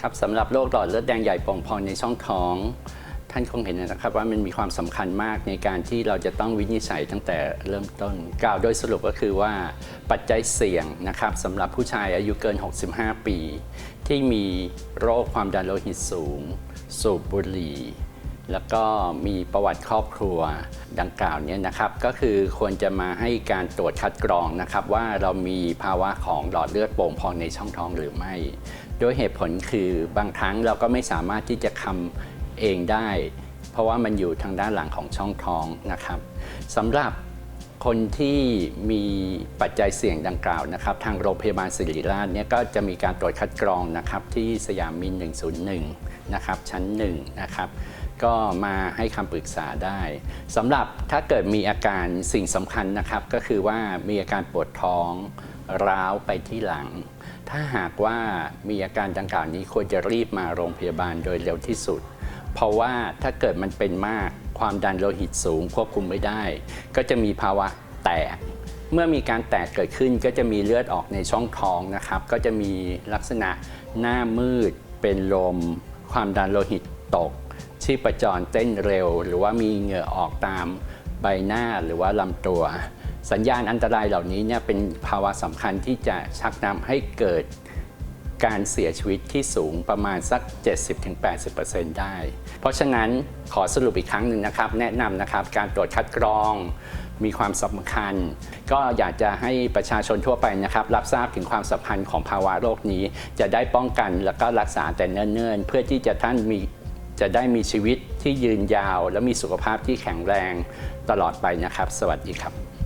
ครับสำหรับโรคหลอดเลือดแดงใหญ่โป่งพองในช่องท้อง ท่านคงเห็นนะครับว่ามันมีความสำคัญมากในการที่เราจะต้องวินิจฉัยตั้งแต่เริ่มต้น กล่าวโดยสรุปก็คือว่าปัจจัยเสี่ยงนะครับสำหรับผู้ชายอายุเกิน 65 ปี ที่มีโรคความดันโลหิตสูง สูบบุหรี่ แล้วก็มีประวัติครอบครัวดังกล่าวเนี้นะครับ ก็คือควรจะมาให้การตรวจคัดกรองนะครับ ว่าเรามีภาวะของหลอดเลือดโป่งพองในช่องท้องหรือไม่โดยเหตุผลคือบางครั้งเราก็ไม่สามารถที่จะคำเองได้ เพราะว่ามันอยู่ทางด้านหลังของช่องท้องนะครับสำหรับคนที่มีปัจจัยเสี่ยงดังกล่าวนะครับ ทางโรงพยาบาลศิริราชเนี่ยก็จะมีการตรวจคัดกรองนะครับที่สยามมิน 101 นะครับ ชั้น1นะครับ ก็มาให้คำปรึกษาได้สำหรับถ้าเกิดมีอาการสิ่งสำคัญนะครับ ก็คือว่ามีอาการปวดท้องร้าวไปที่หลัง ถ้าหากว่ามีอาการดังกล่าวนี้ควรจะรีบมาโรงพยาบาลโดยเร็วที่สุด เพราะว่าถ้าเกิดมันเป็นมากความดันโลหิตสูงควบคุมไม่ได้ ก็จะมีภาวะแตก เมื่อมีการแตกเกิดขึ้นก็จะมีเลือดออกในช่องท้องนะครับ ก็จะมีลักษณะหน้ามืด เป็นลม ความดันโลหิตตก ชีพจรเต้นเร็ว หรือว่ามีเหงื่อออกตามใบหน้าหรือว่าลำตัว สัญญาณอันตรายเหล่านี้เนี่ยเป็นภาวะสำคัญที่จะชักนำให้เกิดการเสียชีวิตที่สูงประมาณสัก 70-80%ได้ เพราะฉะนั้นขอสรุปอีกครั้งหนึ่งนะครับ แนะนำนะครับการตรวจคัดกรองมีความสำคัญ ก็อยากจะให้ประชาชนทั่วไปนะครับ รับทราบถึงความสำคัญของภาวะโรคนี้ จะได้ป้องกันแล้วก็รักษาแต่เนิ่นๆ เพื่อที่จะท่านมี จะได้มีชีวิตที่ยืนยาว และมีสุขภาพที่แข็งแรงตลอดไปนะครับ สวัสดีครับ